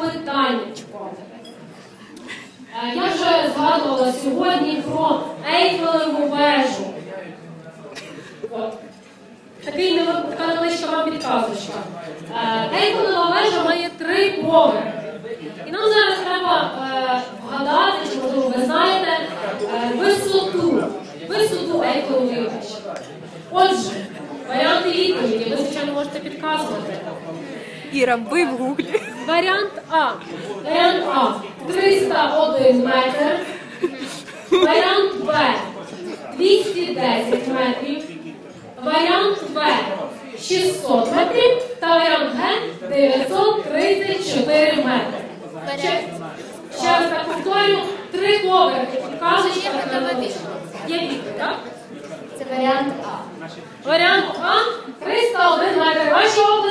запитаннячко. Е, Я вже згадувала сьогодні про Ейфелеву вежу. От. Такий така невеличка вам підказочка. Е, Ейфелева вежа має три поверхи. І нам зараз треба е, вгадати, чи можливо ви знаєте, висоту. Висоту Ейфелевої вежі. Отже, звичайно, можете підказувати. Іра, ви в гуглі. Варіант А. Варіант А 301 метр. Варіант Б 210 метрів. Варіант В 600 метрів. Та варіант Г 934 метри. Ще, ще раз так повторю. Три поверхи. Казочка. Є відповідь, так? Це варіант А. Варіант А 301 метр. Ваші обласки.